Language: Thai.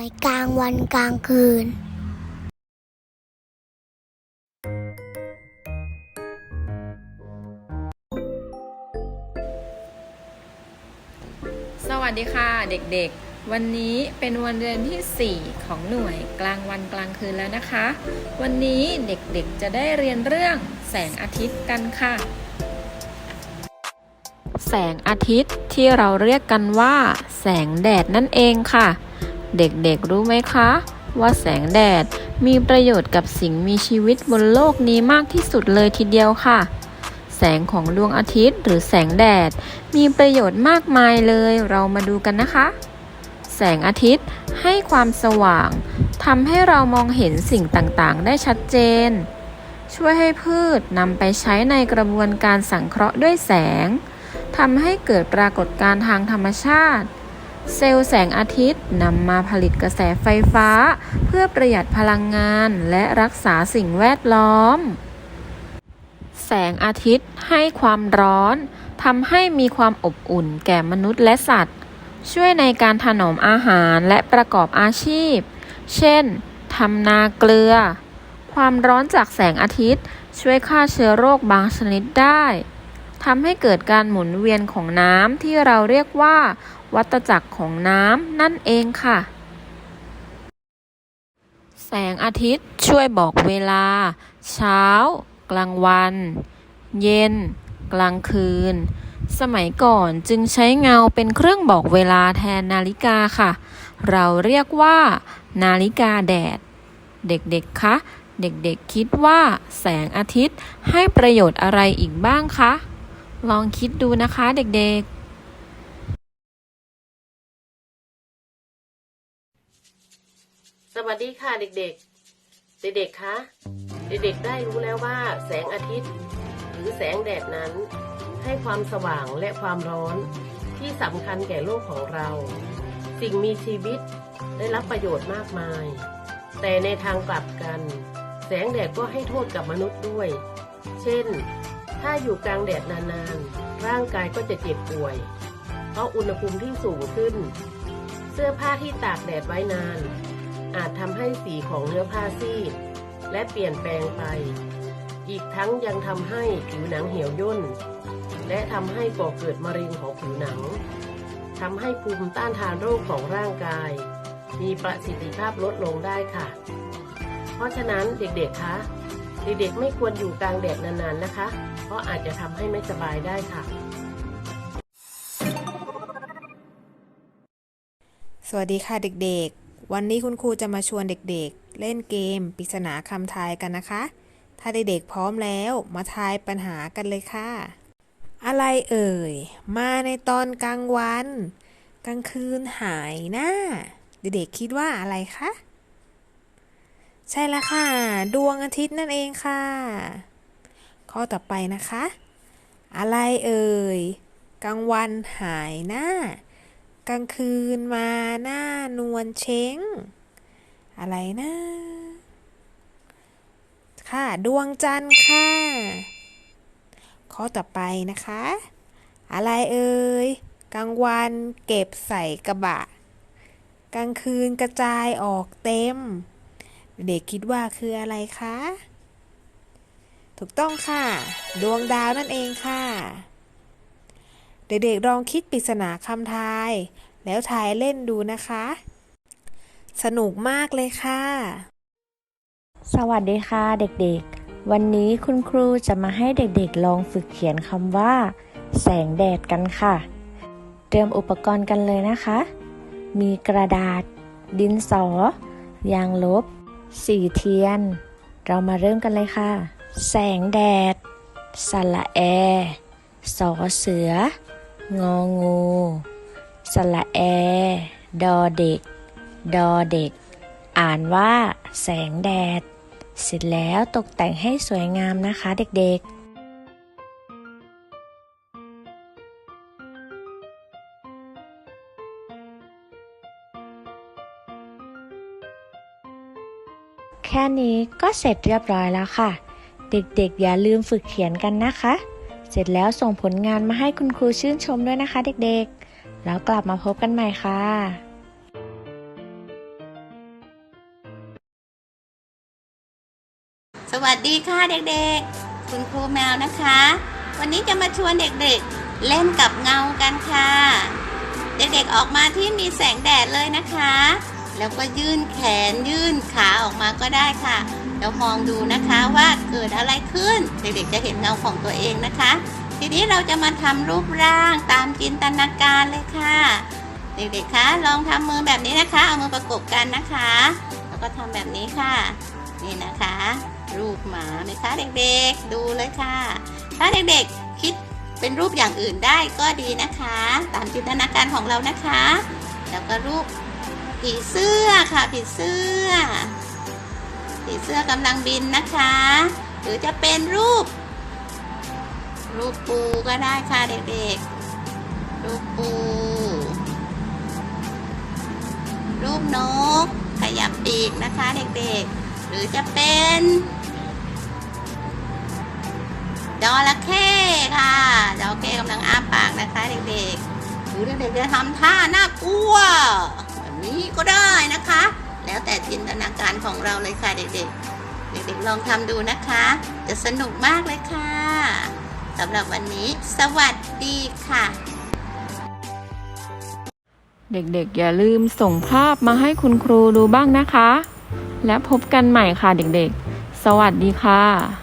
วยกลางวันกลางคืน สวัสดีค่ะเด็กๆ วันนี้เป็นวันเรียนที่ 4 ของหน่วยกลางวันกลางคืนแล้วนะคะ วันนี้เด็กๆจะได้เรียนเรื่องแสงอาทิตย์กันค่ะ แสงอาทิตย์ที่เราเรียกกันว่า แสงแดดนั่นเองค่ะ เด็กๆรู้ไหมคะ ว่าแสงแดดมีประโยชน์กับสิ่งมีชีวิตบนโลกนี้มากที่สุดเลยทีเดียวค่ะ แสงของดวงอาทิตย์หรือแสงแดด มีประโยชน์มากมายเลยเรามาดูกันนะคะ แสงอาทิตย์ให้ความสว่างทำให้เรามองเห็นสิ่งต่างๆ ได้ชัดเจน ช่วยให้พืชนำไปใช้ในกระบวนการสังเคราะห์ด้วยแสงทำให้เกิดปรากฏการณ์ทางธรรมชาติ เซลล์แสงอาทิตย์นำมาผลิตกระแสไฟฟ้า เพื่อประหยัดพลังงานและรักษาสิ่งแวดล้อม แสงอาทิตย์ให้ความร้อนทำให้มีความอบอุ่นแก่มนุษย์และสัตว์ ช่วยในการถนอมอาหารและประกอบอาชีพ เช่นทำนาเกลือ ความร้อนจากแสงอาทิตย์ช่วยฆ่าเชื้อโรคบางชนิดได้ทำให้เกิดการหมุนเวียนของน้ำที่เราเรียกว่า วัฏจักรของน้ำนั่นเองค่ะ แสงอาทิตย์ช่วยบอกเวลา เช้า กลางวัน เย็น กลางคืน สมัยก่อนจึงใช้เงาเป็นเครื่องบอกเวลาแทนนาฬิกาค่ะ เราเรียกว่า นาฬิกาแดด เด็กๆ คะเด็กๆ คิดว่าแสงอาทิตย์ให้ประโยชน์อะไรอีกบ้างคะ ลองคิดดูนะคะเด็กๆ วัสดีค่ะเด็กๆ เด็กๆ คะ เด็กๆ ได้รู้แล้วว่าแสงอาทิตย์ หรือแสงแดดนั้น ให้ความสว่างและความร้อนที่สำคัญแก่โลกของเรา สิ่งมีชีวิตได้รับประโยชน์มากมาย แต่ในทางกลับกัน แสงแดดก็ให้โทษกับมนุษย์ด้วย เช่น ถ้าอยู่กลางแดดนานๆ ร่างกายก็จะเจ็บป่วย เพราะอุณหภูมิที่สูงขึ้น เสื้อผ้าที่ตากแดดไว้นาน อาจทำให้สีของเนื้อผ้าซีด และเปลี่ยนแปลงไป อีกทั้งยังทำให้ผิวหนังเหี่ยวย่น และทำให้ก่อเกิดมะเร็งของผิวหนังทำให้ภูมิต้านทานโรคของร่างกาย มีประสิทธิภาพลดลงได้ค่ะ เพราะฉะนั้นเด็กๆคะเด็กๆไม่ควรอยู่กลางแดดนานๆนะคะ เพราะอาจจะทำให้ไม่สบายได้ค่ะ สวัสดีค่ะเด็กๆ วันนี้คุณครูจะมาชวนเด็กๆเล่นเกมปริศนาคำทายกันนะคะ ถ้าเด็กๆพร้อมแล้วมาทายปัญหากันเลยค่ะ อะไรเอ่ย มาในตอนกลางวัน กลางคืนหายหน้า เด็กๆคิดว่าอะไรคะ ใช่แล้วค่ะ ดวงอาทิตย์นั่นเองค่ะ ข้อต่อไปนะคะ อะไรเอ่ย กลางวันหายหน้า กลางคืนมาหน้านวลเช้ง อะไรนะ ค่ะ ดวงจันทร์ค่ะ ข้อต่อไปนะคะ อะไรเอ่ยกลางวันเก็บใส่กระบะ กลางคืนกระจายออกเต็ม เด็กคิดว่าคืออะไรคะ ถูกต้องค่ะ ดวงดาวนั่นเองค่ะ เด็กๆลองคิดปริศนาคำทาย แล้วทายเล่นดูนะคะ สนุกมากเลยค่ะ สวัสดีค่ะเด็กๆ วันนี้คุณครูจะมาให้เด็กๆ ลองฝึกเขียนคำว่า แสงแดดกันค่ะ เตรียมอุปกรณ์กันเลยนะคะ มีกระดาษ ดินสอ ยางลบ สีเทียน เรามาเริ่มกันเลยค่ะ แสงแดดสระแอสอเสือ งองูสระแอ ดอเด็ก ดอเด็ก อ่านว่าแสงแดด เสร็จแล้วตกแต่งให้สวยงามนะคะเด็กๆแค่นี้ก็เสร็จเรียบร้อยแล้วค่ะ เด็กๆ อย่าลืมฝึกเขียนกันนะคะ เสร็จแล้วส่งผลงานมาให้คุณครูชื่นชมด้วยนะคะเด็กๆ แล้วกลับมาพบกันใหม่ค่ะสวัสดีค่ะเด็กๆ คุณครูแมวนะคะ วันนี้จะมาชวนเด็กๆ เล่นกับเงากันค่ะ เด็กๆออกมาที่มีแสงแดดเลยนะคะ แล้วก็ยื่นแขนยื่นขาออกมาก็ได้ค่ะ แล้วมองดูนะคะว่าเกิดอะไรขึ้น เด็กๆจะเห็นเงาของตัวเองนะคะ ทีนี้เราจะมาทำรูปร่างตามจินตนาการเลยค่ะ เด็กๆคะลองทำมือแบบนี้นะคะ เอามือประกบกันนะคะ แล้วก็ทำแบบนี้ค่ะ นี่นะคะ รูปหมาไหมคะเด็กๆ ดูเลยค่ะ ถ้าเด็กๆคิดเป็นรูปอย่างอื่นได้ก็ดีนะคะ ตามจินตนาการของเรานะคะ แล้วก็รูปผีเสื้อค่ะผีเสื้อ ผีเสื้อกำลังบินนะคะ หรือจะเป็นรูป รูปปูก็ได้ค่ะเด็กๆ รูปปู รูปนก ขยับปีกนะคะเด็กๆ หรือจะเป็นจระเข้ค่ะจระเข้กำลังอ้าปากนะคะเด็กๆ หรือเด็กๆจะทำท่าน่ากลัวแบบนี้ก็ได้นะคะ แล้วแต่จินตนาการของเราเลยค่ะเด็กๆ เด็กๆลองทำดูนะคะ จะสนุกมากเลยค่ะสำหรับวันนี้ สวัสดีค่ะ เด็กๆ อย่าลืมส่งภาพมาให้คุณครูดูบ้างนะคะ และพบกันใหม่ค่ะเด็กๆ สวัสดีค่ะ